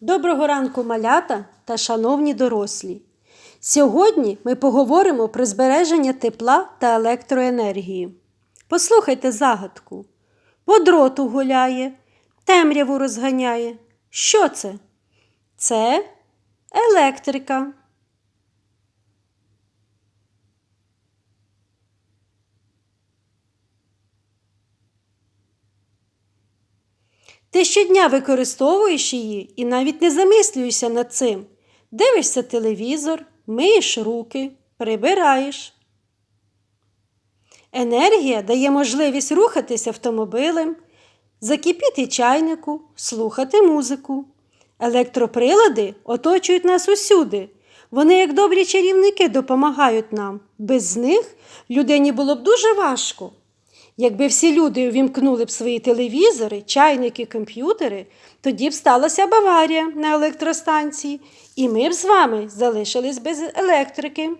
Доброго ранку, малята та шановні дорослі. Сьогодні ми поговоримо про збереження тепла та електроенергії. Послухайте загадку. По дроту гуляє, темряву розганяє. Що це? Це електрика. Ти щодня використовуєш її і навіть не замислюєшся над цим. Дивишся телевізор, миєш руки, прибираєш. Енергія дає можливість рухатися автомобилем, закипіти чайнику, слухати музику. Електроприлади оточують нас усюди. Вони, як добрі чарівники, допомагають нам. Без них людині було б дуже важко. Якби всі люди увімкнули б свої телевізори, чайники, комп'ютери, тоді б сталася б аварія на електростанції, і ми б з вами залишились без електрики.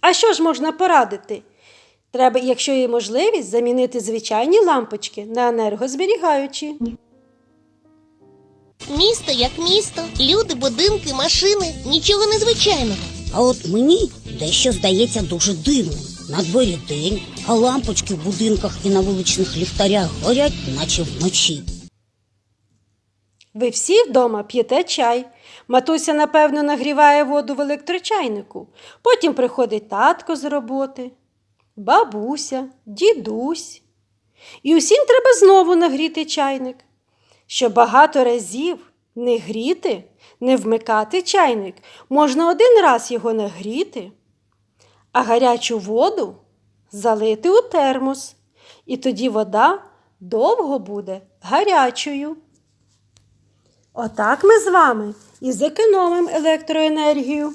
А що ж можна порадити? Треба, якщо є можливість, замінити звичайні лампочки на енергозберігаючі. Місто як місто, люди, будинки, машини, нічого незвичайного. А от мені дещо здається дуже дивним. На дворі день, а лампочки в будинках і на вуличних ліхтарях горять, наче вночі. Ви всі вдома п'єте чай. Матуся, напевно, нагріває воду в електрочайнику. Потім приходить татко з роботи, бабуся, дідусь. І усім треба знову нагріти чайник. Щоб багато разів не гріти, не вмикати чайник, можна один раз його нагріти, а гарячу воду залити у термос. І тоді вода довго буде гарячою. Отак ми з вами і зекономимо електроенергію.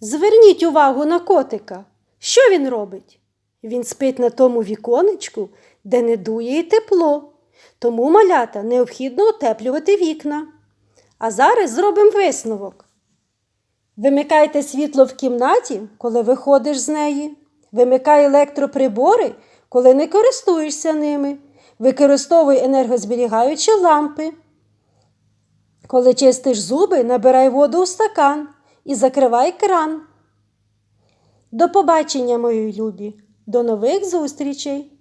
Зверніть увагу на котика. Що він робить? Він спить на тому віконечку, де не дує і тепло. Тому малята необхідно утеплювати вікна. А зараз зробимо висновок. Вимикайте світло в кімнаті, коли виходиш з неї. Вимикай електроприбори, коли не користуєшся ними. Використовуй енергозберігаючі лампи. Коли чистиш зуби, набирай воду у стакан і закривай кран. До побачення, мої любі! До нових зустрічей!